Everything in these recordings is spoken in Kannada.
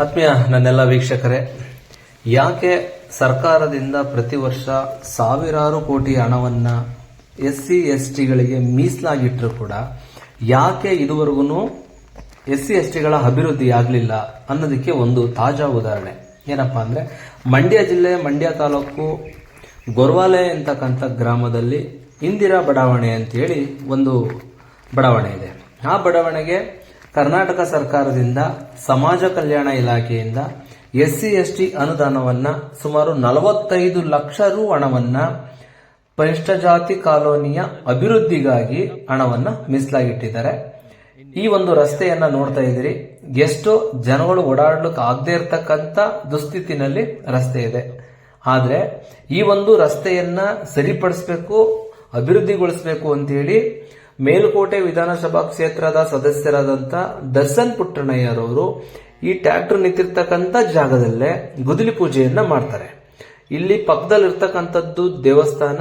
ಆತ್ಮೀಯ ನನ್ನೆಲ್ಲ ವೀಕ್ಷಕರೇ, ಯಾಕೆ ಸರ್ಕಾರದಿಂದ ಪ್ರತಿ ವರ್ಷ ಸಾವಿರಾರು ಕೋಟಿ ಹಣವನ್ನ ಎಸ್ ಸಿ ಎಸ್ ಟಿಗಳಿಗೆ ಮೀಸಲಾಗಿಟ್ಟರು ಕೂಡ ಯಾಕೆ ಇದುವರೆಗೂ ಎಸ್ ಸಿ ಎಸ್ ಟಿಗಳ ಅಭಿವೃದ್ಧಿ ಆಗಲಿಲ್ಲ ಅನ್ನೋದಕ್ಕೆ ಒಂದು ತಾಜಾ ಉದಾಹರಣೆ. ಏನಪ್ಪಾ ಅಂದ್ರೆ, ಮಂಡ್ಯ ಜಿಲ್ಲೆ, ಮಂಡ್ಯ ತಾಲೂಕು ಗೊರ್ವಾಲೆ ಅಂತಕ್ಕಂಥ ಗ್ರಾಮದಲ್ಲಿ ಇಂದಿರಾ ಬಡಾವಣೆ ಅಂತೇಳಿ ಒಂದು ಬಡಾವಣೆ ಇದೆ. ಆ ಬಡಾವಣೆಗೆ ಕರ್ನಾಟಕ ಸರ್ಕಾರದಿಂದ ಸಮಾಜ ಕಲ್ಯಾಣ ಇಲಾಖೆಯಿಂದ ಎಸ್ ಸಿ ಎಸ್ ಟಿ ಅನುದಾನವನ್ನ ಸುಮಾರು ನಲವತ್ತೈದು ಲಕ್ಷ ರು ಹಣವನ್ನ ಪರಿಷ್ಠ ಜಾತಿ ಕಾಲೋನಿಯ ಅಭಿವೃದ್ಧಿಗಾಗಿ ಹಣವನ್ನ ಮೀಸಲಾಗಿಟ್ಟಿದ್ದಾರೆ. ಈ ಒಂದು ರಸ್ತೆಯನ್ನ ನೋಡ್ತಾ ಇದ್ದೀರಿ. ಎಷ್ಟೋ ಜನಗಳು ಓಡಾಡ್ಲಿಕ್ಕೆ ಆಗದೆ ಇರತಕ್ಕಂತ ದುಸ್ಥಿತಿನಲ್ಲಿ ರಸ್ತೆ ಇದೆ. ಆದ್ರೆ ಈ ಒಂದು ರಸ್ತೆಯನ್ನ ಸರಿಪಡಿಸಬೇಕು, ಅಭಿವೃದ್ಧಿಗೊಳಿಸಬೇಕು ಅಂತೇಳಿ ಮೇಲುಕೋಟೆ ವಿಧಾನಸಭಾ ಕ್ಷೇತ್ರದ ಸದಸ್ಯರಾದಂತ ದರ್ಶನ್ ಪುಟ್ಟಣ್ಣಯ್ಯರವರು ಈ ಟ್ರ್ಯಾಕ್ಟರ್ ನಿಂತಿರ್ತಕ್ಕಂಥ ಜಾಗದಲ್ಲೇ ಗುದುಲಿ ಪೂಜೆಯನ್ನ ಮಾಡ್ತಾರೆ. ಇಲ್ಲಿ ಪಕ್ಕದಲ್ಲಿರ್ತಕ್ಕಂಥದ್ದು ದೇವಸ್ಥಾನ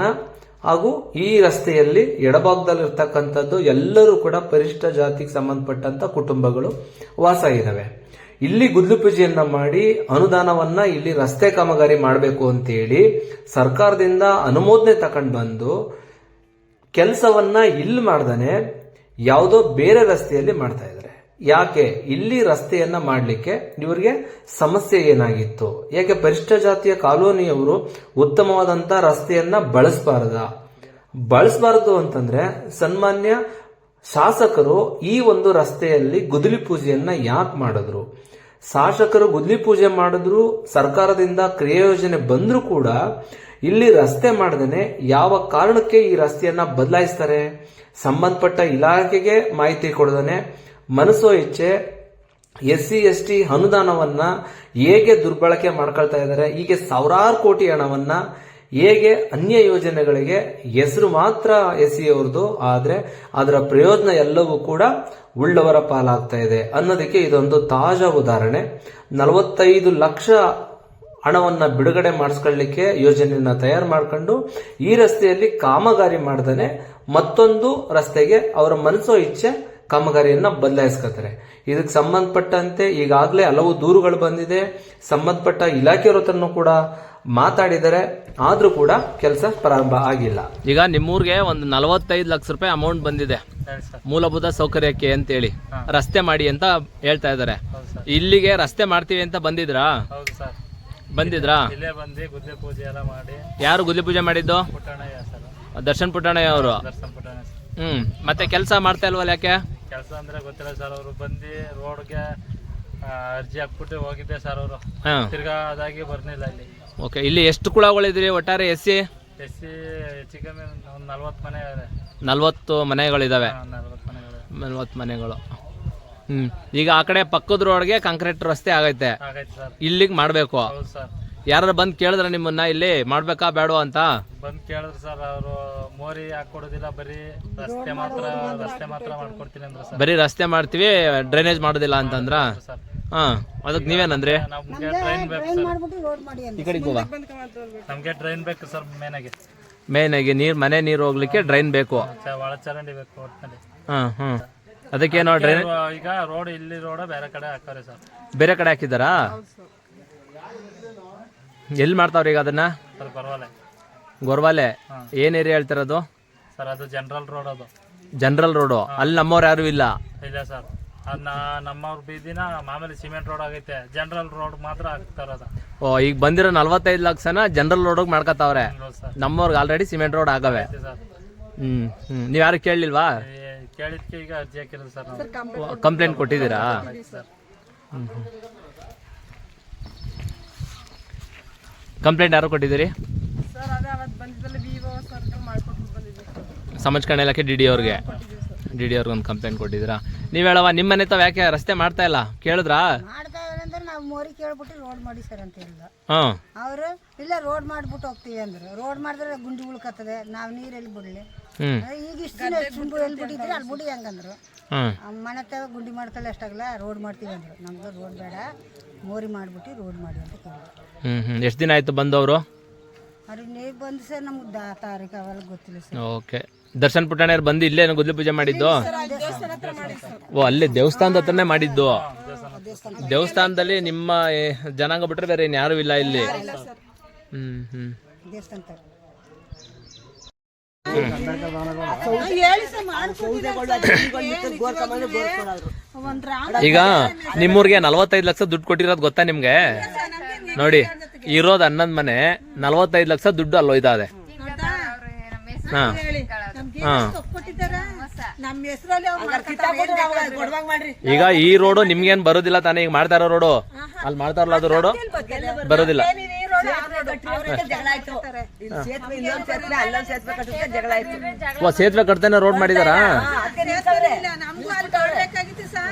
ಹಾಗೂ ಈ ರಸ್ತೆಯಲ್ಲಿ ಎಡಭಾಗದಲ್ಲಿರ್ತಕ್ಕಂಥದ್ದು ಎಲ್ಲರೂ ಕೂಡ ಪರಿಷ್ಠ ಜಾತಿಗೆ ಸಂಬಂಧಪಟ್ಟಂತ ಕುಟುಂಬಗಳು ವಾಸ ಇದಾವೆ ಇಲ್ಲಿ ಗುದ್ಲು ಪೂಜೆಯನ್ನ ಮಾಡಿ ಅನುದಾನವನ್ನ ಇಲ್ಲಿ ರಸ್ತೆ ಕಾಮಗಾರಿ ಮಾಡಬೇಕು ಅಂತೇಳಿ ಸರ್ಕಾರದಿಂದ ಅನುಮೋದನೆ ತಗೊಂಡು ಬಂದು ಕೆಲಸವನ್ನ ಇಲ್ಲಿ ಮಾಡ್ದಾನೆ, ಯಾವುದೋ ಬೇರೆ ರಸ್ತೆಯಲ್ಲಿ ಮಾಡ್ತಾ ಇದ್ದಾರೆ ಯಾಕೆ? ಇಲ್ಲಿ ರಸ್ತೆಯನ್ನ ಮಾಡಲಿಕ್ಕೆ ಇವರಿಗೆ ಸಮಸ್ಯೆ ಏನಾಗಿತ್ತು? ಯಾಕೆ ಪರಿಷ್ಠ ಜಾತಿಯ ಕಾಲೋನಿಯವರು ಉತ್ತಮವಾದಂತ ರಸ್ತೆಯನ್ನ ಬಳಸಬಾರದ? ಬಳಸಬಾರದು ಅಂತಂದ್ರೆ ಸನ್ಮಾನ್ಯ ಶಾಸಕರು ಈ ಒಂದು ರಸ್ತೆಯಲ್ಲಿ ಗುದಲಿ ಪೂಜೆಯನ್ನ ಯಾಕೆ ಮಾಡಿದ್ರು? ಶಾಸಕರು ಗುದ್ಲಿ ಪೂಜೆ ಮಾಡಿದ್ರು ಸರ್ಕಾರದಿಂದ ಕ್ರಿಯಾಯೋಜನೆ ಬಂದರೂ ಕೂಡ ಇಲ್ಲಿ ರಸ್ತೆ ಮಾಡದೇನೆ ಯಾವ ಕಾರಣಕ್ಕೆ ಈ ರಸ್ತೆಯನ್ನ ಬದಲಾಯಿಸ್ತಾರೆ? ಸಂಬಂಧಪಟ್ಟ ಇಲಾಖೆಗೆ ಮಾಹಿತಿ ಕೊಡದೇನೆ ಮನಸ್ಸೋ ಇಚ್ಛೆ ಎಸ್ ಸಿ ಎಸ್ ಟಿ ಅನುದಾನವನ್ನ ಹೇಗೆ ದುರ್ಬಳಕೆ ಮಾಡ್ಕೊಳ್ತಾ ಇದ್ದಾರೆ, ಹೀಗೆ ಸಾವಿರಾರು ಕೋಟಿ ಹಣವನ್ನ ಹೇಗೆ ಅನ್ಯ ಯೋಜನೆಗಳಿಗೆ ಹೆಸರು ಮಾತ್ರ ಎಸ್ ಸಿ ಅವ್ರದ್ದು, ಆದ್ರೆ ಅದರ ಪ್ರಯೋಜನ ಎಲ್ಲವೂ ಕೂಡ ಉಳ್ಳವರ ಪಾಲಾಗ್ತಾ ಇದೆ ಅನ್ನೋದಕ್ಕೆ ಇದೊಂದು ತಾಜಾ ಉದಾಹರಣೆ. ನಲವತ್ತೈದು ಲಕ್ಷ ಹಣವನ್ನ ಬಿಡುಗಡೆ ಮಾಡಿಸ್ಕೊಳ್ಳಿಕ್ಕೆ ಯೋಜನೆಯನ್ನ ತಯಾರು ಮಾಡ್ಕೊಂಡು ಈ ರಸ್ತೆಯಲ್ಲಿ ಕಾಮಗಾರಿ ಮಾಡ್ದೇನೆ ಮತ್ತೊಂದು ರಸ್ತೆಗೆ ಅವರ ಮನಸ್ಸೋ ಇಚ್ಛೆ ಕಾಮಗಾರಿಯನ್ನ ಬದಲಾಯಿಸ್ಕೊತಾರೆ. ಇದಕ್ಕೆ ಸಂಬಂಧಪಟ್ಟಂತೆ ಈಗಾಗಲೇ ಹಲವು ದೂರುಗಳು ಬಂದಿದೆ. ಸಂಬಂಧಪಟ್ಟ ಇಲಾಖೆಯವ್ರ ಹತ್ರನೂ ಕೂಡ ಮಾತಾಡಿದರೆ ಆದ್ರೂ ಕೂಡ ಕೆಲಸ ಪ್ರಾರಂಭ ಆಗಿಲ್ಲ. ಈಗ ನಿಮ್ಮೂರಿಗೆ ಒಂದು ನಲವತ್ತೈದು ಲಕ್ಷ ರೂಪಾಯಿ ಅಮೌಂಟ್ ಬಂದಿದೆ. ಮೂಲಭೂತ ಸೌಕರ್ಯಕ್ಕೆ ಅಂತೇಳಿ. ರಸ್ತೆ ಮಾಡಿ ಅಂತ ಹೇಳ್ತಾ ಇದ್ದಾರೆ. ಇಲ್ಲಿಗೆ ರಸ್ತೆ ಮಾಡ್ತೀವಿ ಅಂತ ಬಂದಿದ್ರಾ? ಹೌದು ಸರ್. ಬಂದಿದ್ರಾ? ಇಲ್ಲೇ ಬಂದು ಗುದ್ದೆ ಪೂಜೆ ಎಲ್ಲ ಮಾಡಿ. ಯಾರು ಗುದ್ಲಿ ಪೂಜೆ ಮಾಡಿದ್ದು? ಪುಟ್ಟಣ್ಣಯ್ಯ ಸರ್. ದರ್ಶನ್ ಪುಟ್ಟಣ್ಣಯ್ಯ ಅವರು? ದರ್ಶನ್ ಪುಟ್ಟಣ್ಣ ಸರ್. ಹ್ಮ್ ಮತ್ತೆ ಕೆಲಸ ಮಾಡ್ತಾ ಇಲ್ವಲ್ಲ ಯಾಕೆ ಕೆಲಸ ಅಂದ್ರೆ ಗೊತ್ತಿಲ್ಲ ಸರ್ ಅವರು ಬಂದು ರೋಡ್ಗೆ ಅರ್ಜಿ ಹಾಕ್ಬಿಟ್ಟು ಹೋಗಿದ್ದೆ ಸರ್ ಅವರು. ಹಾ. ತಿರ್ಗಾ ಅದಾಗಿ ಬರ್ನಿಲ್ಲ ಇಲ್ಲಿ. ಓಕೆ ಇಲ್ಲಿ ಎಷ್ಟು ಕುಳಗಳಿದ್ರಿ ಒಟ್ಟಾರೆ ಎಸ್ ಸಿ? ಎಸ್ ಸಿ ಹೆಚ್ಚು ಕಮ್ಮಿ ಒಂದು ನಲ್ವತ್ತು ಮನೆ ಇದೆ. ನಲ್ವತ್ತು ಮನೆಗಳಿದಾವೆ. ನಲ್ವತ್ತು ಮನೆಗಳು ನಲ್ವತ್ತು ಮನೆಗಳು. ಹ್ಮ್. ಈಗ ಆ ಕಡೆ ಪಕ್ಕದ ರೋಡ್ಗೆ ಕಾಂಕ್ರೀಟ್ ರಸ್ತೆ ಆಗೈತೆ. ಆಗೈತೆ ಸರ್. ಇಲ್ಲಿಗೆ ಮಾಡಬೇಕು. ಹೌದು ಸರ್. ಯಾರು ಬಂದು ಕೇಳಿದ್ರ ನಿಮ್ಮನ್ನ ಇಲ್ಲಿ ಮಾಡ್ಬೇಕಾ ಬೇಡ ಅಂತ? ಬಂದು ಕೇಳಿದ್ರು ಸರ್ ಅವರು ಮೋರಿ ಹಾಕೊಡೋದಿಲ್ಲ ಬರೀ ರಸ್ತೆ ಮಾತ್ರ ರಸ್ತೆ ಮಾತ್ರ ಮಾಡ್ಕೊಡ್ತೀನಿ ಅಂದ್ರೆ ಸರ್. ಬರೀ ರಸ್ತೆ ಮಾಡ್ತೀವಿ ಡ್ರೈನೇಜ್ ಮಾಡೋದಿಲ್ಲ ಅಂತಂದ್ರ? ಸರ್. ಹಾ ಅದಕ್ಕೆ ನೀವೇನಂದ್ರೆ? ನಮ್ಗೆ ಟ್ರೈನ್ ಬೇಕು ಸರ್. ಈ ಕಡೆಗೆ ಹೋಗ. ನಮ್ಗೆ ಟ್ರೈನ್ ಬೇಕು ಸರ್ ಮೇನಾಗಿ ಮೇನ್ ಆಗಿ ನೀರ್ ಮನೆ ನೀರು ಹೋಗ್ಲಿಕ್ಕೆ ಡ್ರೈನ್ ಬೇಕು. ಚ- ಒಳ ಚರಂಡಿ ಬೇಕು ಒಟ್ಟಿನಲ್ಲಿ ಹಾ ಹ್ಮ್. ಅದಕ್ಕೇನೋ ಡ್ರೈನ್ ಈಗ ರೋಡ್ ಇಲ್ಲಿ ರೋಡ್ ಬೇರೆ ಕಡೆ ಹಾಕವ್ರೆ ಸರ್. ಬೇರೆ ಕಡೆ ಹಾಕಿದಾರಾ ಎಲ್ಲಿ ಮಾಡ್ತಾವ್ರಿ ಈಗ ಅದನ್ನ? ಸರ್ ಪರವಾಗಿಲ್ಲ ಗೊರ್ವಾಲೆ. ಏನ್ ಏರಿಯಾ ಹೇಳ್ತಿರೋದು? ಸರ್ ಅದು ಜನರಲ್ ರೋಡ್ ಅದು. ಜನರಲ್ ರೋಡು ಅಲ್ಲಿ ನಮ್ಮವ್ರು ಯಾರು ಇಲ್ಲ? ಇಲ್ಲ ಸರ್. ಅದನ್ನ ನಮ್ಮವ್ರ ಬೀದಿನ ಮಾಮೂಲಿ ಸಿಮೆಂಟ್ ರೋಡ್ ಆಗೈತೆ. ಜನರಲ್ ರೋಡ್ ಮಾತ್ರ ಹಾಕ್ತಾರದ ಅದು. ಓ ಈಗ ಬಂದಿರೋ ನಲ್ವತ್ತೈದು ಲಕ್ಷನ ಜನರಲ್ ರೋಡ್ ಮಾಡ್ಕೊತಾವ್ರೆ ಹೌದು ಸರ್. ನಮ್ಮವ್ರಿಗೆ ಆಲ್ರೆಡಿ ಸಿಮೆಂಟ್ ರೋಡ್ ಆಗವೆ. ಸರ್. ಹ್ಮ್ ಹ್ಮ್. ನೀವ್ ಯಾರು ಕೇಳಲಿಲ್ವಾ? ಕೇಳಿದ್ಕೆ ಈಗ ಅರ್ಜಿ ಹಾಕಿರೋದು ಸರ್ ನಾವು. ಕಂಪ್ಲೇಂಟ್ ಕೊಟ್ಟಿದ್ದೀರಾ? ಸರ್. ಕಂಪ್ಲೇಂಟ್ ಯಾರು ಕೊಟ್ಟಿದ್ದೀರಿ? ಸರ್ ಅದೇ ಅವತ್ತು ಬಂದಿದ್ದಲ್ಲಿ ವಿ ಒ ಸರ್ಕಲ್ ಮಾಡ್ಕೊಟ್ಟು ಬಂದಿದ್ದೆ ಸಮಾಜ ಕಲ್ಯಾಣ ಇಲಾಖೆ ಡಿ ಡಿ ಅವ್ರಿಗೆ. ಡಿ ಡಿ ಅವ್ರಿಗೆ ಒಂದು ಕಂಪ್ಲೇಂಟ್ ಕೊಟ್ಟಿದ್ದೀರಾ? ನೀವು ಹೇಳವ ನಿಮ್ಮ ಮನೆ ತಾವ್ ಯಾಕೆ ರಸ್ತೆ ಮಾಡ್ತಾ ಇಲ್ಲ? ಕೇಳಿದ್ರಾ? ಮಾಡ್ತಾ ಮೋರಿ ಕೇಳ್ಬಿಟ್ಟು ರೋಡ್ ಮಾಡಿ ಸರ್ ಅಂತ ಹೇಳಿದ ಹಾಂ. ಅವರು ಇಲ್ಲ ರೋಡ್ ಮಾಡ್ಬಿಟ್ಟು ಹೋಗ್ತೀವಿ ಅಂದ್ರು. ರೋಡ್ ಮಾಡಿದ್ರೆ ಗುಂಡಿ ಉಳ್ಕತ್ತದೆ ನಾವು ನೀರು ಎಲ್ಲಿ ಬಿಡಲಿ? ಹ್ಞೂ ಈಗ ಇಷ್ಟು ದಿನ ತುಂಬು ಎಲ್ಲಿ ಬಿಟ್ಟಿದ್ರೆ ಅಲ್ಲಿ ಬಿಡಿ ಹಂಗಂದ್ರು. ಆ ಮನೆ ತಗ ಗುಂಡಿ ಮಾಡ್ಕೊಳ್ಳಿ ಅಷ್ಟಾಗಲ್ಲ ರೋಡ್ ಮಾಡ್ತೀವಿ ಅಂದ್ರು. ನಮ್ದು ರೋಡ್ ಬೇಡ ಮೋರಿ ಮಾಡ್ಬಿಟ್ಟು ರೋಡ್ ಮಾಡಿ ಅಂತ ಕೇಳಿದ್ರು. ಹ್ಞೂ ಹ್ಞೂ ಎಷ್ಟು ದಿನ ಆಯ್ತು ಬಂದವರು? ಅವ್ರಿಗೆ ನೀವು ಬಂದು ಸರ್ ನಮ್ಗೆ ದಾ ತಾರೀಕು ಅವೆಲ್ಲ ಗೊತ್ತಿಲ್ಲ ಸರ್. ಓಕೆ. ದರ್ಶನ್ ಪುಟಾಣಿಯವ್ರು ಬಂದು ಇಲ್ಲೇ ಗುದ್ಲಿ ಪೂಜೆ ಮಾಡಿದ್ದು? ಓ ಅಲ್ಲೇ ದೇವಸ್ಥಾನದ ಹತ್ರನೇ ಮಾಡಿದ್ದು? ದೇವಸ್ಥಾನದಲ್ಲಿ ನಿಮ್ಮ ಏ, ಜನಾಂಗ ಬಿಟ್ರೆ ಬೇರೆ ಯಾರು ಇಲ್ಲ ಇಲ್ಲಿ? ಹ್ಮ್ ಹ್ಮ್. ಈಗ ನಿಮ್ಮೂರಿಗೆ ನಲವತ್ತೈದು ಲಕ್ಷ ದುಡ್ಡು ಕೊಟ್ಟಿರೋದು ಗೊತ್ತಾ ನಿಮ್ಗೆ? ನೋಡಿ ಇರೋದು ಹನ್ನೊಂದ್ ಮನೆ ನಲವತ್ತೈದು ಲಕ್ಷ ದುಡ್ಡು ಅಲ್ಲೋಯ್ತಾ ಅದೇ ಹಾ. ನಮ್ಗೆ ಹಾ. ನಮ್ಮ ಹೆಸರಲ್ಲಿ ಈಗ ಈ ರೋಡು ನಿಮ್ಗೇನ್ ಬರೋದಿಲ್ಲ ತಾನೇ ಈಗ ಮಾಡ್ತಾರ ರೋಡು? ಅಲ್ಲಿ ಮಾಡ್ತಾರಲ್ಲ ಅದು ರೋಡು? ಬರೋದಿಲ್ಲ. ಓ ಸೇತುವೆ ಕಟ್ತಾನೆ ರೋಡ್ ಮಾಡಿದಾರಾ?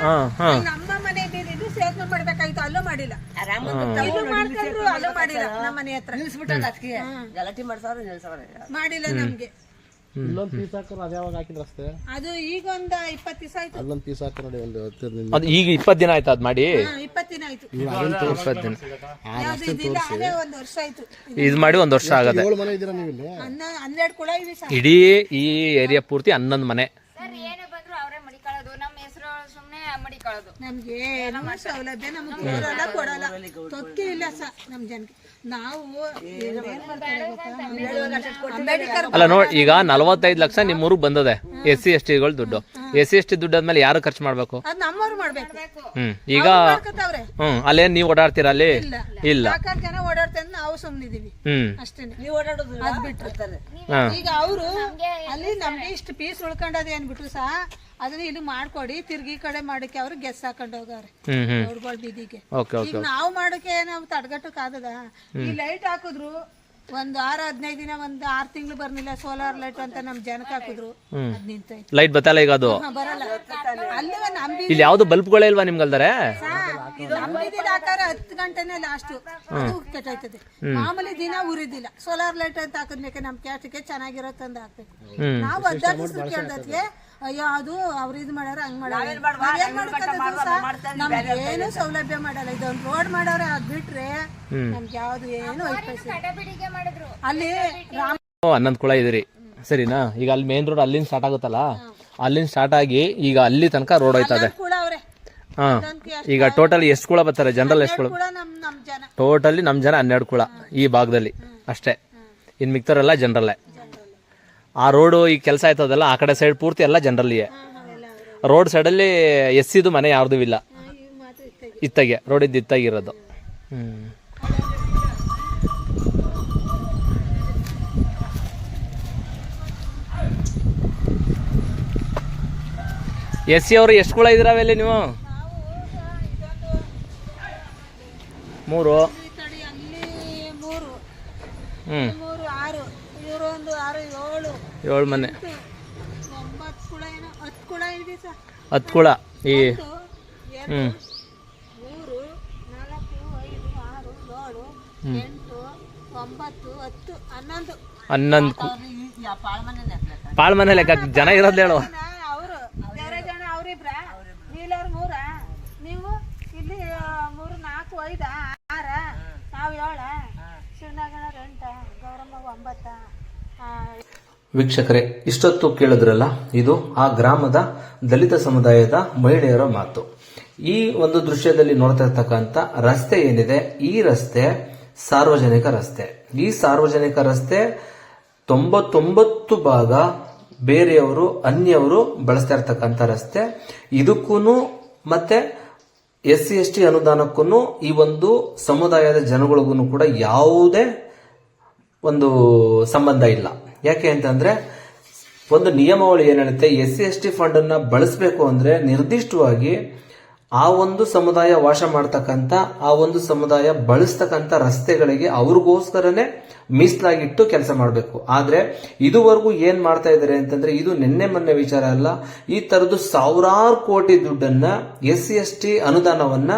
ಹಾ ಹಾ ಮಾಡಿಲ್ಲ. ನಮ್ಗೆ. ಇಲ್ಲೊಂದು ಪೀಸ್ ಹಾಕೋರು ಅದು ಯಾವಾಗ ಹಾಕಿದ ರಸ್ತೆ ಅದು ಈಗ ಒಂದ್ ಇಪ್ಪತ್ತು ದಿವಸ ಆಯ್ತು. ಅಲ್ಲೊಂದು ಪೀಸ್ ಹಾಕಿ ನೋಡಿ ಒಂದು ಹತ್ತಿರ ನಿಮಿಷ ಅದು ಈಗ ಇಪ್ಪತ್ತು ದಿನ ಆಯ್ತು ಅದ್ ಮಾಡಿ? ಹಾ, ಇಪ್ಪತ್ತು ದಿನ ಆಯ್ತು. ಇಪ್ಪತ್ತು ದಿನ. ಯಾವ್ದು ಇದಿಲ್ಲ ಅದೇ ಒಂದ್ ವರ್ಷ ಆಯ್ತು. ಇದು ಮಾಡಿ ಒಂದ್ ವರ್ಷ ಆಗದೆ ಏಳು ಮನೆ ಇದ್ದೀರಾ ನೀವು ಇಲ್ಲಿ? ಹನ್ನ ಹನ್ನೆರಡು ಕುಳ ಇವಿ ಸರ್. ಇಡೀ ಈ ಏರಿಯಾ ಪೂರ್ತಿ ಹನ್ನೊಂದು ಮನೆ. ಸರ್ ಏನೇ ಬಂದ್ರು ಅವರೇ ಮಡಿಕೊಳ್ಳೋದು. ನಮ್ಮ ಹೆಸರು ಸುಮ್ನೆ ಮಡಿಕೊಳ್ಳೋದು. ನಮ್ಗೆ ಸೌಲಭ್ಯ ನಮ್ಗೆ ಕೊಡಲ್ಲ ಕೊಡಲ್ಲ. ತೊಕ್ಕೆ ಇಲ್ಲ ಸರ್ ನಮ್ ಜನಕ್ಕೆ ಅಲ್ಲ ನೋಡಿ ಈಗ ನಲವತ್ತೈದು ಲಕ್ಷ ನಿಮ್ಮೂರಿಗೆ ಬಂದದೆ ಎಸ್ ಸಿ ಎಸ್ ಟಿಗಳು ದುಡ್ಡು. ಎಸ್ ಸಿ ಎಸ್ ಟಿ ದುಡ್ಡು ಆದ್ಮೇಲೆ ಯಾರು ಖರ್ಚು ಮಾಡ್ಬೇಕು? ಅದ್ ನಮ್ಮವ್ರು ಮಾಡ್ಬೇಕು. ಹ್ಮ್. ಈಗ ಮಾಡ್ಕೊತಾವ್ರೆ. ಹ್ಮ್ ಅಲ್ಲೇನ್ ನೀವು ಓಡಾಡ್ತೀರಾ ಅಲ್ಲಿ? ಇಲ್ಲ ಸಾಕಾರ್ ಜನ ಓಡಾಡ್ತಾರೆ ನಾವು ಸುಮ್ನಿದೀವಿ ಹ್ಮ್. ಅಷ್ಟೇನೆ. ನೀವು ಓಡಾಡೋದು ಅದ್ ಬಿಟ್ರೆ. ಹಾ. ಈಗ ಅವರು ಅಲ್ಲಿ ನಮ್ಗೆ ಇಷ್ಟು ಪೀಸ್ ಉಳ್ಕೊಂಡದೆ ಅನ್ಬಿಟ್ರು ಸಹ ಅದನ್ನ ಇಲ್ಲಿ ಮಾಡ್ಕೊಡಿ ತಿರ್ಗಿ ಈ ಕಡೆ ಮಾಡಕ್ಕೆ ಅವ್ರು ಗೆಸ್ ಹಾಕೊಂಡು ಹೋಗವ್ರೆ. ಹ್ಮ್ ಹ್ಮ್. ರೋಡ್ಗಳ ಬೀದಿಗೆ ಓಕೆ ಓಕೆ ಈಗ ನಾವು ಮಾಡಕ್ಕೆ ನಾವು ತಡ್ಗಟ್ಟಕ್ ಆಗದ? ಈ ಲೈಟ್ ಹಾಕಿದ್ರು ಒಂದ್ ಆರು ಹದಿನೈದು ದಿನ ಒಂದು ಆರು ತಿಂಗಳು ಬರ್ಲಿಲ್ಲ ಸೋಲಾರ್ ಲೈಟ್ ಅಂತ ನಮ್ ಜನಕ್ಕೆ ಹಾಕಿದ್ರು. ಅದ್ ನಿಂತೋಯ್ತು ಲೈಟ್ ಬತ್ತಲ್ಲ ಈಗ ಅದು? ಹಾ, ಬರಲ್ಲ. ಅಲ್ಲಿ ಇಲ್ಲಿ ಯಾವ್ದು ಬಲ್ಬ್ಗಳೇ ಇಲ್ವಾ ನಿಮ್ಗಲ್ದಾರೆ ಹಾಕಾರ ಹತ್ತು ಗಂಟೆನೆ ಲಾಸ್ಟ್ ಅದು ಕೆಟ್ಟೋಯ್ತದೆ ಮಾಮೂಲಿ ದಿನ ಉರಿದಿಲ್ಲ. ಸೋಲಾರ್ ಲೈಟ್ ಅಂತ ಹಾಕಿದ್ಮೇಲೆ ನಮ್ ಕ್ಯಾಟ್ಗೆ ಚೆನ್ನಾಗಿರೋ ಅಂತ ಹಾಕ್ಬೇಕು. ನಾವು ಅದ್ದಾಡಿಸ್ರು ಕೇಳ್ದತ್ಗೆ ಅಯ್ಯೋ ಅದು ಅವ್ರು ಇದು ಮಾಡ್ಯಾರ ಹಂಗ್ ಮಾಡ್ಯಾರ. ನಾವೇನ್ ನಮ್ಗೆ ಏನು ಸೌಲಭ್ಯ ಮಾಡಲ್ಲ. ಇದೊಂದು ರೋಡ್ ಮಾಡವ್ರೆ ಅದ್ ಬಿಟ್ರೆ ನಮ್ಗೆ ಯಾವ್ದು ಏನು ಅಲ್ಲಿ ರಾಮ ಹನ್ನೊಂದು ಕುಳ ಇದ್ರಿ ಸರಿನಾ? ಈಗ ಅಲ್ಲಿ ಮೇನ್ ರೋಡ್ ಅಲ್ಲಿಂದ ಸ್ಟಾರ್ಟ್ ಆಗುತ್ತಲ್ಲ? ಅಲ್ಲಿಂದ ಸ್ಟಾರ್ಟ್ ಆಗಿ ಈಗ ಅಲ್ಲಿ ತನಕ ರೋಡ್ ಹೋಯ್ತದೆ ಹಾ. ಈಗ ಟೋಟಲ್ ಎಷ್ಟು ಕುಳ ಬರ್ತಾರೆ? ಜನರಲ್ ಎಷ್ಟು ಕುಳ? ಟೋಟಲಿ ನಮ್ಮ ಜನ. ಹನ್ನೆರಡು ಕುಳ ಈ ಭಾಗದಲ್ಲಿ ಅಷ್ಟೇ. ಇನ್ನು ಮಿಕ್ತರೆಲ್ಲ ಜನರಲ್ಲೇ ಆ ರೋಡು ಈ ಕೆಲಸ ಆಯ್ತದಲ್ಲ ಆ ಕಡೆ ಸೈಡ್ ಪೂರ್ತಿ ಎಲ್ಲ ಜನರಲ್ಲಿಯೇ. ರೋಡ್ ಸೈಡಲ್ಲಿ ಎಸ್ಸಿದು ಮನೆ ಯಾರ್ದು ಇಲ್ಲ. ಇತ್ತಾಗೆ ರೋಡ್ ಇದ್ದು ಇತ್ತಾಗಿರೋದು. ಎಸ್ ಸಿ ಅವರು ಎಷ್ಟು ಕುಳ ಇದ್ದೀರಾವೆಲ್ಲಿ ನೀವು? ಮೂರು. ಈ ಏಳು. ಏಳು ಮನೆ. ಹತ್ತು ಕೂಡ ಇದೆ ಸರ್. ಹತ್ತು ಕುಳ. ಈ ಒಂದು, ಎರಡು ಹ್ಮ್. ಮೂರು ನಾಲ್ಕು ಐದು ಆರು ಏಳು ಎಂಟು ಒಂಬತ್ತು ಹತ್ತು ಹನ್ನೊಂದು. ಪಾಳ ಮನೆ ಲೆಕ್ಕ ಜನ ಇರೋದು ಹೇಳು. ಅವರು ಬೇರೆ ಜನ ಅವ್ರಿಬ್ರ ನೀಲವ್ರು ಮೂರ. ನೀವು ಇಲ್ಲಿ ಆ, ಮೂರು ನಾಲ್ಕು ಐದ ಆರ. ನಾವು ಏಳ. ಶಿವನಗರ ಎಂಟ ಗೌರಮ್ಮ ಒಂಬತ್ತ. ವೀಕ್ಷಕರೇ, ಇಷ್ಟೊತ್ತು ಕೇಳಿದ್ರಲ್ಲ, ಇದು ಆ ಗ್ರಾಮದ ದಲಿತ ಸಮುದಾಯದ ಮಹಿಳೆಯರ ಮಾತು. ಈ ಒಂದು ದೃಶ್ಯದಲ್ಲಿ ನೋಡ್ತಾ ಇರ್ತಕ್ಕಂಥ ರಸ್ತೆ ಏನಿದೆ, ಈ ರಸ್ತೆ ಸಾರ್ವಜನಿಕ ರಸ್ತೆ. ಈ ಸಾರ್ವಜನಿಕ ರಸ್ತೆ ತೊಂಬತ್ತೊಂಬತ್ತು ಭಾಗ ಬೇರೆಯವರು, ಅನ್ಯವರು ಬಳಸ್ತಾ ಇರ್ತಕ್ಕಂಥ ರಸ್ತೆ. ಇದಕ್ಕೂ ಮತ್ತೆ ಎಸ್ ಸಿ ಎಸ್ ಟಿ ಅನುದಾನಕ್ಕೂ ಈ ಒಂದು ಸಮುದಾಯದ ಜನಗಳಿಗೂ ಕೂಡ ಯಾವುದೇ ಒಂದು ಸಂಬಂಧ ಇಲ್ಲ. ಯಾಕೆ ಅಂತಂದ್ರೆ ಒಂದು ನಿಯಮಾವಳಿ ಏನ್ ಹೇಳುತ್ತೆ? S C S T fund ಅನ್ನ ಬಳಸಬೇಕು ಅಂದ್ರೆ ನಿರ್ದಿಷ್ಟವಾಗಿ ಆ ಒಂದು ಸಮುದಾಯ ವಾಸ ಮಾಡ್ತಕ್ಕಂಥ, ಆ ಒಂದು ಸಮುದಾಯ ಬಳಸ್ತಕ್ಕಂಥ ರಸ್ತೆಗಳಿಗೆ ಅವ್ರಿಗೋಸ್ಕರನೇ ಮೀಸಲಾಗಿಟ್ಟು ಕೆಲಸ ಮಾಡಬೇಕು. ಆದರೆ ಇದುವರೆಗೂ ಏನು ಮಾಡ್ತಾ ಇದ್ದಾರೆ ಅಂತಂದ್ರೆ, ಇದು ನಿನ್ನೆ ಮೊನ್ನೆ ವಿಚಾರ ಅಲ್ಲ, ಈ ಥರದ್ದು ಸಾವಿರಾರು ಕೋಟಿ ದುಡ್ಡನ್ನ ಎಸ್ ಸಿ ಎಸ್ ಟಿ ಅನುದಾನವನ್ನ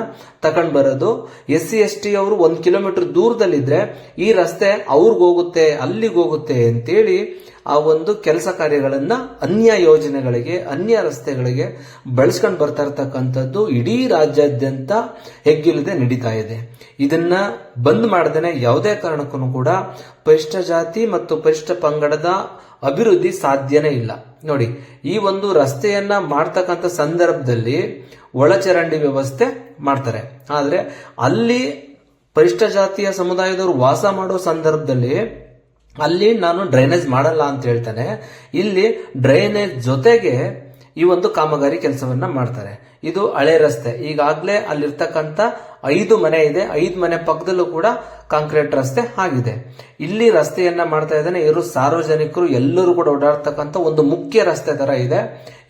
ತಗೊಂಡು ಬರೋದು. ಎಸ್ ಸಿ ಎಸ್ ಟಿ ಅವರು ಒಂದು ಕಿಲೋಮೀಟರ್ ದೂರದಲ್ಲಿದ್ರೆ ಈ ರಸ್ತೆ ಅವ್ರಿಗೋಗುತ್ತೆ, ಅಲ್ಲಿಗೋಗುತ್ತೆ ಅಂತೇಳಿ ಆ ಒಂದು ಕೆಲಸ ಕಾರ್ಯಗಳನ್ನು ಅನ್ಯ ಯೋಜನೆಗಳಿಗೆ, ಅನ್ಯ ರಸ್ತೆಗಳಿಗೆ ಬಳಸ್ಕೊಂಡು ಬರ್ತಾ ಇರ್ತಕ್ಕಂಥದ್ದು ಇಡೀ ರಾಜ್ಯಾದ್ಯಂತ ಹೆಗ್ಗಿಲ್ಲದೆ ನಡೀತಾ ಇದೆ. ಇದನ್ನ ಬಂದ್ ಮಾಡದೇನೆ ಯಾವುದೇ ಕಾರಣಕ್ಕೂ ಕೂಡ ಪರಿಷ್ಠ ಜಾತಿ ಮತ್ತು ಪರಿಷ್ಠ ಪಂಗಡದ ಅಭಿವೃದ್ಧಿ ಸಾಧ್ಯನೇ ಇಲ್ಲ. ನೋಡಿ, ಈ ಒಂದು ರಸ್ತೆಯನ್ನ ಮಾಡ್ತಕ್ಕಂಥ ಸಂದರ್ಭದಲ್ಲಿ ಒಳಚರಂಡಿ ವ್ಯವಸ್ಥೆ ಮಾಡ್ತಾರೆ. ಆದರೆ ಅಲ್ಲಿ ಪರಿಷ್ಠ ಜಾತಿಯ ಸಮುದಾಯದವರು ವಾಸ ಮಾಡೋ ಸಂದರ್ಭದಲ್ಲಿ ಅಲ್ಲಿ ನಾನು ಡ್ರೈನೇಜ್ ಮಾಡಲ್ಲ ಅಂತ ಹೇಳ್ತಾನೆ. ಇಲ್ಲಿ ಡ್ರೈನೇಜ್ ಜೊತೆಗೆ ಈ ಒಂದು ಕಾಮಗಾರಿ ಕೆಲಸವನ್ನ ಮಾಡ್ತಾರೆ. ಇದು ಹಳೆ ರಸ್ತೆ. ಈಗಾಗಲೇ ಅಲ್ಲಿರ್ತಕ್ಕಂಥ ಐದು ಮನೆ ಇದೆ. ಐದು ಮನೆ ಪಕ್ಕದಲ್ಲೂ ಕೂಡ ಕಾಂಕ್ರೀಟ್ ರಸ್ತೆ ಆಗಿದೆ. ಇಲ್ಲಿ ರಸ್ತೆಯನ್ನ ಮಾಡ್ತಾ ಇದ್ದಾನೆ. ಇವರು ಸಾರ್ವಜನಿಕರು, ಎಲ್ಲರೂ ಕೂಡ ಓಡಾಡ್ತಕ್ಕಂಥ ಒಂದು ಮುಖ್ಯ ರಸ್ತೆ ತರ ಇದೆ.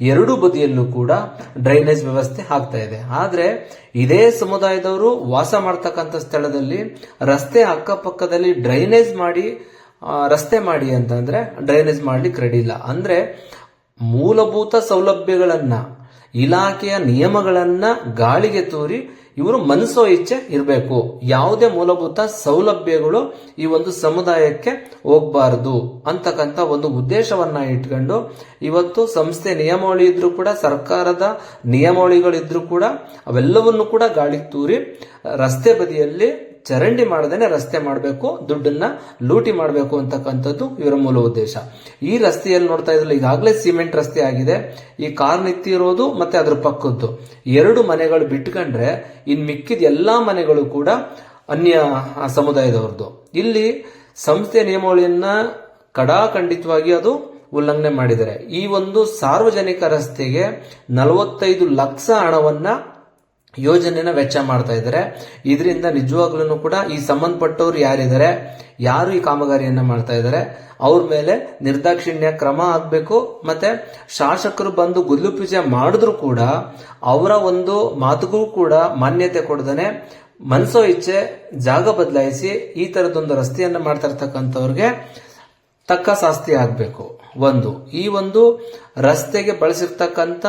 ಎರಡು ಬದಿಯಲ್ಲೂ ಕೂಡ ಡ್ರೈನೇಜ್ ವ್ಯವಸ್ಥೆ ಆಗ್ತಾ ಇದೆ. ಆದ್ರೆ ಇದೇ ಸಮುದಾಯದವರು ವಾಸ ಮಾಡ್ತಕ್ಕಂಥ ಸ್ಥಳದಲ್ಲಿ ರಸ್ತೆ ಅಕ್ಕಪಕ್ಕದಲ್ಲಿ ಡ್ರೈನೇಜ್ ಮಾಡಿ ರಸ್ತೆ ಮಾಡಿ ಅಂತಂದ್ರೆ ಡ್ರೈನೇಜ್ ಮಾಡ್ಲಿಕ್ಕೆ ರೆಡಿ ಇಲ್ಲ. ಅಂದ್ರೆ ಮೂಲಭೂತ ಸೌಲಭ್ಯಗಳನ್ನ, ಇಲಾಖೆಯ ನಿಯಮಗಳನ್ನ ಗಾಳಿಗೆ ತೂರಿ ಇವರು ಮನಸೋ ಇಚ್ಛೆ ಇರಬೇಕು. ಯಾವುದೇ ಮೂಲಭೂತ ಸೌಲಭ್ಯಗಳು ಈ ಒಂದು ಸಮುದಾಯಕ್ಕೆ ಹೋಗಬಾರದು ಅಂತಕ್ಕಂಥ ಒಂದು ಉದ್ದೇಶವನ್ನ ಇಟ್ಕೊಂಡು ಇವತ್ತು ಸಂಸ್ಥೆ ನಿಯಮಾವಳಿ ಇದ್ರೂ ಕೂಡ, ಸರ್ಕಾರದ ನಿಯಮಾವಳಿಗಳಿದ್ರೂ ಕೂಡ, ಅವೆಲ್ಲವನ್ನು ಕೂಡ ಗಾಳಿಗೆ ತೂರಿ ರಸ್ತೆ ಬದಿಯಲ್ಲಿ ಚರಂಡಿ ಮಾಡದೇನೆ ರಸ್ತೆ ಮಾಡಬೇಕು, ದುಡ್ಡನ್ನ ಲೂಟಿ ಮಾಡಬೇಕು ಅಂತಕ್ಕಂಥದ್ದು ಇವರ ಮೂಲ ಉದ್ದೇಶ. ಈ ರಸ್ತೆಯಲ್ಲಿ ನೋಡ್ತಾ ಇದ್ರಲ್ಲ, ಈಗಾಗಲೇ ಸಿಮೆಂಟ್ ರಸ್ತೆ ಆಗಿದೆ. ಈ ಕಾರ್ ನಿಂತಿರೋದು ಮತ್ತೆ ಅದ್ರ ಪಕ್ಕದ್ದು. ಎರಡು ಮನೆಗಳು ಬಿಟ್ಕೊಂಡ್ರೆ ಇನ್ ಮಿಕ್ಕಿದ ಎಲ್ಲಾ ಮನೆಗಳು ಕೂಡ ಅನ್ಯ ಸಮುದಾಯದವ್ರದ್ದು. ಇಲ್ಲಿ ಸಂಸ್ಥೆ ನಿಯಮಾವಳಿಯನ್ನ ಕಡಾಖಂಡಿತವಾಗಿ ಅದು ಉಲ್ಲಂಘನೆ ಮಾಡಿದ್ದಾರೆ. ಈ ಒಂದು ಸಾರ್ವಜನಿಕ ರಸ್ತೆಗೆ ನಲವತ್ತೈದು ಲಕ್ಷ ಹಣವನ್ನ ಯೋಜನೆನ ವೆಚ್ಚ ಮಾಡ್ತಾ ಇದ್ದಾರೆ. ಇದರಿಂದ ನಿಜವಾಗ್ಲೂ ಕೂಡ ಈ ಸಂಬಂಧಪಟ್ಟವ್ರು ಯಾರಿದ್ದಾರೆ, ಯಾರು ಈ ಕಾಮಗಾರಿಯನ್ನ ಮಾಡ್ತಾ ಇದ್ದಾರೆ, ಅವ್ರ ಮೇಲೆ ನಿರ್ದಾಕ್ಷಿಣ್ಯ ಕ್ರಮ ಆಗಬೇಕು, ಮತ್ತೆ ಶಾಸಕರು ಬಂದು ಗುಲ್ಲು ಪೂಜೆ ಮಾಡಿದ್ರು ಕೂಡ ಅವರ ಒಂದು ಮಾತುಗೂ ಕೂಡ ಮಾನ್ಯತೆ ಕೊಡದನೆ ಮನಸೋ ಇಚ್ಛೆ, ಜಾಗ ಬದಲಾಯಿಸಿ ಈ ತರದೊಂದು ರಸ್ತೆಯನ್ನ ಮಾಡ್ತಾ ಇರ್ತಕ್ಕಂಥವ್ರಿಗೆ ತಕ್ಕ ಶಾಸ್ತಿ ಆಗಬೇಕು. ಒಂದು, ಈ ಒಂದು ರಸ್ತೆಗೆ ಬಳಸಿರ್ತಕ್ಕಂಥ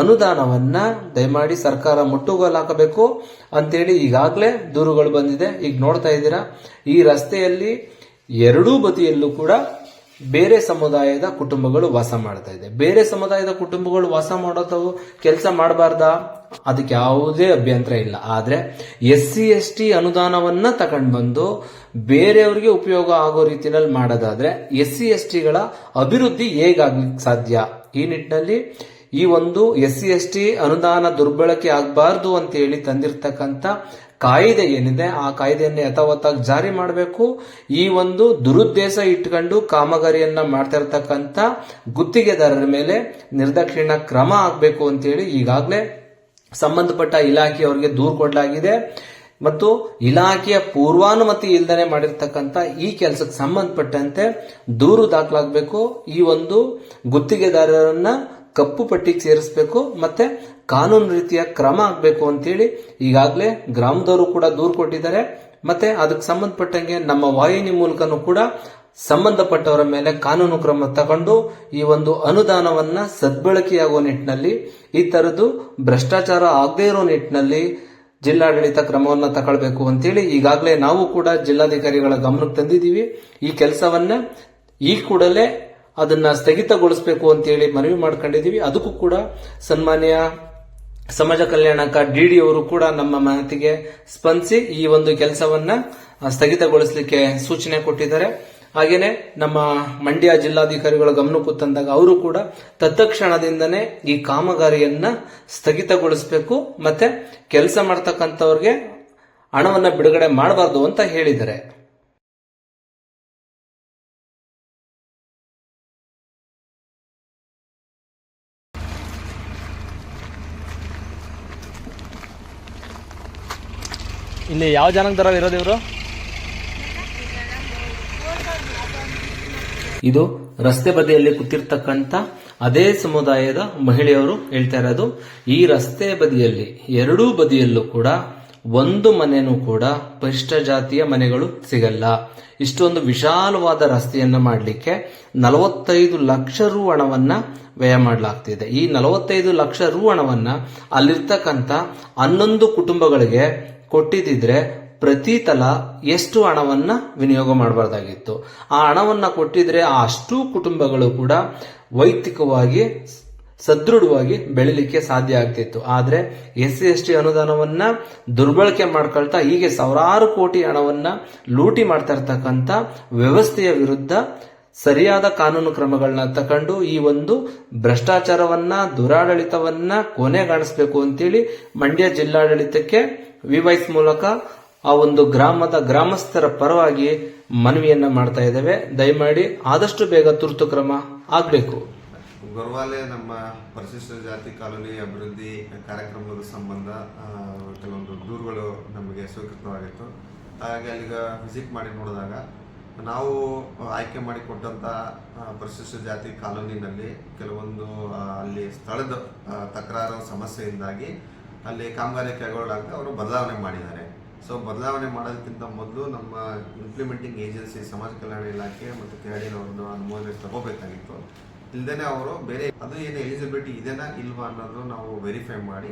ಅನುದಾನವನ್ನ ದಯಮಾಡಿ ಸರ್ಕಾರ ಮುಟ್ಟುಗೋಲು ಹಾಕಬೇಕು ಅಂತೇಳಿ ಈಗಾಗಲೇ ದೂರುಗಳು ಬಂದಿದೆ. ಈಗ ನೋಡ್ತಾ ಇದ್ದೀರಾ, ಈ ರಸ್ತೆಯಲ್ಲಿ ಎರಡೂ ಬದಿಯಲ್ಲೂ ಕೂಡ ಬೇರೆ ಸಮುದಾಯದ ಕುಟುಂಬಗಳು ವಾಸ ಮಾಡ್ತಾ ಇದೆ. ಬೇರೆ ಸಮುದಾಯದ ಕುಟುಂಬಗಳು ವಾಸ ಮಾಡೋದು ಕೆಲಸ ಮಾಡಬಾರ್ದಾ? ಅದಕ್ಕೆ ಯಾವುದೇ ಅಭ್ಯಂತರ ಇಲ್ಲ. ಆದ್ರೆ ಎಸ್ ಸಿ ಎಸ್ ಟಿ ಅನುದಾನವನ್ನ ತಗೊಂಡು ಬಂದು ಬೇರೆಯವರಿಗೆ ಉಪಯೋಗ ಆಗೋ ರೀತಿಯಲ್ಲಿ ಮಾಡೋದಾದ್ರೆ ಎಸ್ ಸಿ ಎಸ್ ಟಿಗಳ ಅಭಿವೃದ್ಧಿ ಹೇಗಾಗ್ಲಿಕ್ಕೆ ಸಾಧ್ಯ? ಈ ನಿಟ್ಟಿನಲ್ಲಿ ಈ ಒಂದು ಎಸ್ ಸಿ ಎಸ್ ಟಿ ಅನುದಾನ ದುರ್ಬಳಕೆ ಆಗಬಾರ್ದು ಅಂತ ಹೇಳಿ ತಂದಿರ್ತಕ್ಕಂಥ ಕಾಯ್ದೆ ಏನಿದೆ, ಆ ಕಾಯ್ದೆಯನ್ನು ಯಥಾವತ್ತಾಗಿ ಜಾರಿ ಮಾಡಬೇಕು. ಈ ಒಂದು ದುರುದ್ದೇಶ ಇಟ್ಕೊಂಡು ಕಾಮಗಾರಿಯನ್ನ ಮಾಡ್ತಾ ಇರ್ತಕ್ಕಂಥ ಗುತ್ತಿಗೆದಾರರ ಮೇಲೆ ನಿರ್ದಕ್ಷಿಣ ಕ್ರಮ ಆಗಬೇಕು ಅಂತೇಳಿ ಈಗಾಗಲೇ ಸಂಬಂಧಪಟ್ಟ ಇಲಾಖೆಯವರಿಗೆ ದೂರು ಕೊಡಲಾಗಿದೆ. ಮತ್ತು ಇಲಾಖೆಯ ಪೂರ್ವಾನುಮತಿ ಇಲ್ಲದೆ ಮಾಡಿರ್ತಕ್ಕಂಥ ಈ ಕೆಲಸಕ್ಕೆ ಸಂಬಂಧಪಟ್ಟಂತೆ ದೂರು ದಾಖಲಾಗಬೇಕು. ಈ ಒಂದು ಗುತ್ತಿಗೆದಾರರನ್ನ ಕಪ್ಪು ಪಟ್ಟಿಗೆ ಸೇರಿಸಬೇಕು ಮತ್ತೆ ಕಾನೂನು ರೀತಿಯ ಕ್ರಮ ಆಗಬೇಕು ಅಂತೇಳಿ ಈಗಾಗಲೇ ಗ್ರಾಮದವರು ಕೂಡ ದೂರು ಕೊಟ್ಟಿದ್ದಾರೆ. ಮತ್ತೆ ಅದಕ್ಕೆ ಸಂಬಂಧಪಟ್ಟಂಗೆ ನಮ್ಮ ವಾಹಿನಿ ಮೂಲಕನೂ ಕೂಡ ಸಂಬಂಧಪಟ್ಟವರ ಮೇಲೆ ಕಾನೂನು ಕ್ರಮ ತಗೊಂಡು ಈ ಒಂದು ಅನುದಾನವನ್ನ ಸದ್ಬಳಕೆಯಾಗುವ ನಿಟ್ಟಿನಲ್ಲಿ, ಈ ತರದ್ದು ಭ್ರಷ್ಟಾಚಾರ ಆಗದೇ ಇರೋ ನಿಟ್ಟಿನಲ್ಲಿ ಜಿಲ್ಲಾಡಳಿತ ಕ್ರಮವನ್ನ ತಗೊಳ್ಬೇಕು ಅಂತೇಳಿ ಈಗಾಗಲೇ ನಾವು ಕೂಡ ಜಿಲ್ಲಾಧಿಕಾರಿಗಳ ಗಮನಕ್ಕೆ ತಂದಿದ್ದೀವಿ. ಈ ಕೆಲಸವನ್ನ ಈ ಕೂಡಲೇ ಅದನ್ನ ಸ್ಥಗಿತಗೊಳಿಸಬೇಕು ಅಂತೇಳಿ ಮನವಿ ಮಾಡ್ಕೊಂಡಿದ್ದೀವಿ. ಅದಕ್ಕೂ ಕೂಡ ಸನ್ಮಾನ್ಯ ಸಮಾಜ ಕಲ್ಯಾಣಕ ಡಿಡಿ ಅವರು ಕೂಡ ನಮ್ಮ ಮಾತಿಗೆ ಸ್ಪಂದಿಸಿ ಈ ಒಂದು ಕೆಲಸವನ್ನ ಸ್ಥಗಿತಗೊಳಿಸಲಿಕ್ಕೆ ಸೂಚನೆ ಕೊಟ್ಟಿದ್ದಾರೆ. ಹಾಗೇನೆ ನಮ್ಮ ಮಂಡ್ಯ ಜಿಲ್ಲಾಧಿಕಾರಿಗಳ ಗಮನಕ್ಕೂ ತಂದಾಗ ಅವರು ಕೂಡ ತತ್ಕ್ಷಣದಿಂದನೇ ಈ ಕಾಮಗಾರಿಯನ್ನ ಸ್ಥಗಿತಗೊಳಿಸಬೇಕು ಮತ್ತೆ ಕೆಲಸ ಮಾಡ್ತಕ್ಕಂಥವ್ರಿಗೆ ಹಣವನ್ನು ಬಿಡುಗಡೆ ಮಾಡಬಾರ್ದು ಅಂತ ಹೇಳಿದ್ದಾರೆ. ಇಲ್ಲಿ ಯಾವ ಜನಾಂಗದವ್ರು ಇರೋದು ಇವರು? ಇದು ರಸ್ತೆ ಬದಿಯಲ್ಲಿ ಕೂತಿರ್ತಕ್ಕಂಥ ಅದೇ ಸಮುದಾಯದ ಮಹಿಳೆಯರು ಹೇಳ್ತಾ ಇರೋದು, ಈ ರಸ್ತೆ ಬದಿಯಲ್ಲಿ ಎರಡೂ ಬದಿಯಲ್ಲೂ ಕೂಡ ಒಂದು ಮನೆನೂ ಕೂಡ ಪರಿಷ್ಠ ಜಾತಿಯ ಮನೆಗಳು ಸಿಗಲ್ಲ. ಇಷ್ಟೊಂದು ವಿಶಾಲವಾದ ರಸ್ತೆಯನ್ನ ಮಾಡಲಿಕ್ಕೆ ನಲವತ್ತೈದು ಲಕ್ಷ ರು ಹಣವನ್ನ ವ್ಯಯ ಮಾಡಲಾಗ್ತಿದೆ. ಈ ನಲವತ್ತೈದು ಲಕ್ಷ ರು ಹಣವನ್ನ ಅಲ್ಲಿರ್ತಕ್ಕಂಥ ಹನ್ನೊಂದು ಕುಟುಂಬಗಳಿಗೆ ಕೊಟ್ಟಿದ್ದಿದ್ರೆ ಪ್ರತಿ ತಲ ಎಷ್ಟು ಹಣವನ್ನ ವಿನಿಯೋಗ ಮಾಡಬಾರ್ದಾಗಿತ್ತು. ಆ ಹಣವನ್ನ ಕೊಟ್ಟಿದ್ರೆ ಆ ಅಷ್ಟೂ ಕುಟುಂಬಗಳು ಕೂಡ ವೈಯಕ್ತಿಕವಾಗಿ ಸದೃಢವಾಗಿ ಬೆಳಿಲಿಕ್ಕೆ ಸಾಧ್ಯ ಆಗ್ತಿತ್ತು. ಆದ್ರೆ ಎಸ್ ಸಿ ಎಸ್ ಟಿ ಅನುದಾನವನ್ನ ದುರ್ಬಳಕೆ ಮಾಡ್ಕೊಳ್ತಾ ಹೀಗೆ ಸಾವಿರಾರು ಕೋಟಿ ಹಣವನ್ನ ಲೂಟಿ ಮಾಡ್ತಾ ಇರ್ತಕ್ಕಂಥ ವ್ಯವಸ್ಥೆಯ ವಿರುದ್ಧ ಸರಿಯಾದ ಕಾನೂನು ಕ್ರಮಗಳನ್ನ ತಕೊಂಡು ಈ ಒಂದು ಭ್ರಷ್ಟಾಚಾರವನ್ನ, ದುರಾಡಳಿತವನ್ನ ಕೊನೆಗಾಣಿಸ್ಬೇಕು ಅಂತೇಳಿ ಮಂಡ್ಯ ಜಿಲ್ಲಾಡಳಿತಕ್ಕೆ ವಿವೈಸ್ ಮೂಲಕ ಆ ಒಂದು ಗ್ರಾಮದ ಗ್ರಾಮಸ್ಥರ ಪರವಾಗಿ ಮನವಿಯನ್ನ ಮಾಡ್ತಾ ಇದ್ದೇವೆ. ದಯಮಾಡಿ ಆದಷ್ಟು ಬೇಗ ತುರ್ತು ಕ್ರಮ ಆಗಬೇಕು. ಗೊರವಾಲೆ ನಮ್ಮ ಪರಿಶಿಷ್ಟ ಜಾತಿ ಕಾಲೋನಿ ಅಭಿವೃದ್ಧಿ ಕಾರ್ಯಕ್ರಮದ ಸಂಬಂಧ ಕೆಲವೊಂದು ದೂರುಗಳು ನಮಗೆ ಸ್ವೀಕೃತವಾಗಿತ್ತು. ಹಾಗಾಗಿ ಅಲ್ಲಿಗ ವಿಸಿಟ್ ಮಾಡಿ ನೋಡಿದಾಗ ನಾವು ಆಯ್ಕೆ ಮಾಡಿಕೊಟ್ಟಂತ ಆ, ಪರಿಶಿಷ್ಟ ಜಾತಿ ಕಾಲೋನಿನಲ್ಲಿ ಕೆಲವೊಂದು ಅಲ್ಲಿ ಸ್ಥಳದ ತಕರಾರು ಸಮಸ್ಯೆಯಿಂದಾಗಿ ಅಲ್ಲಿ ಕಾಮಗಾರಿ ಕೈಗೊಳ್ಳಾಗ ಅವರು ಬದಲಾವಣೆ ಮಾಡಿದ್ದಾರೆ. ಸೊ ಬದಲಾವಣೆ ಮಾಡೋದಕ್ಕಿಂತ ಮೊದಲು ನಮ್ಮ ಇಂಪ್ಲಿಮೆಂಟಿಂಗ್ ಏಜೆನ್ಸಿ ಸಮಾಜ ಕಲ್ಯಾಣ ಇಲಾಖೆ ಮತ್ತು ಕೆರಡಿನವ್ರದ್ದು ಅನುಮೋದನೆ ತಗೋಬೇಕಾಗಿತ್ತು. ಇಲ್ಲದೇ ಅವರು ಬೇರೆ ಅದು ಏನು ಎಲಿಜಿಬಿಲಿಟಿ ಇದೆನಾ ಇಲ್ವಾ ಅನ್ನೋದು ನಾವು ವೆರಿಫೈ ಮಾಡಿ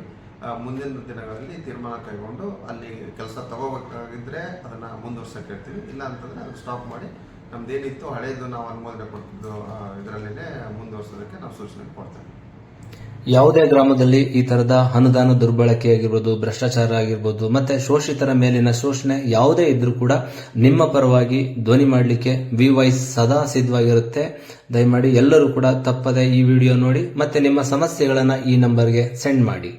ಮುಂದಿನ ದಿನಗಳಲ್ಲಿ ತೀರ್ಮಾನ ಕೈಗೊಂಡು ಅಲ್ಲಿ ಕೆಲಸ ತಗೋಬೇಕಾಗಿದ್ದರೆ ಅದನ್ನು ಮುಂದುವರ್ಸಕ್ಕೆ ಇರ್ತೀವಿ ಇಲ್ಲ ಅಂತಂದರೆ ಅದು ಸ್ಟಾಪ್ ಮಾಡಿ, ನಮ್ದೇನಿತ್ತು ಹಳೆಯದು ನಾವು ಅನುಮೋದನೆ ಕೊಟ್ಟಿದ್ದು ಇದರಲ್ಲೇ ಮುಂದುವರ್ಸೋದಕ್ಕೆ ನಾವು ಸೂಚನೆ ಕೊಡ್ತೇವೆ. ಯಾವುದೇ ಗ್ರಾಮದಲ್ಲಿ ಈ ತರದ ಅನುದಾನ ದುರ್ಬಳಕೆ ಆಗಿರ್ಬೋದು ಭ್ರಷ್ಟಾಚಾರ ಆಗಿರ್ಬೋದು, ಮತ್ತೆ ಶೋಷಿತರ ಮೇಲಿನ ಶೋಷಣೆ ಯಾವುದೇ ಇದ್ರೂ ಕೂಡ ನಿಮ್ಮ ಪರವಾಗಿ ಧ್ವನಿ ಮಾಡಲಿಕ್ಕೆ ವಿ ವೈಸ್ ಸದಾ ಸಿದ್ಧವಾಗಿರುತ್ತೆ. ದಯಮಾಡಿ ಎಲ್ಲರೂ ಕೂಡ ತಪ್ಪದೆ ಈ ವಿಡಿಯೋ ನೋಡಿ, ಮತ್ತೆ ನಿಮ್ಮ ಸಮಸ್ಯೆಗಳನ್ನ ಈ ನಂಬರ್ಗೆ ಸೆಂಡ್ ಮಾಡಿ.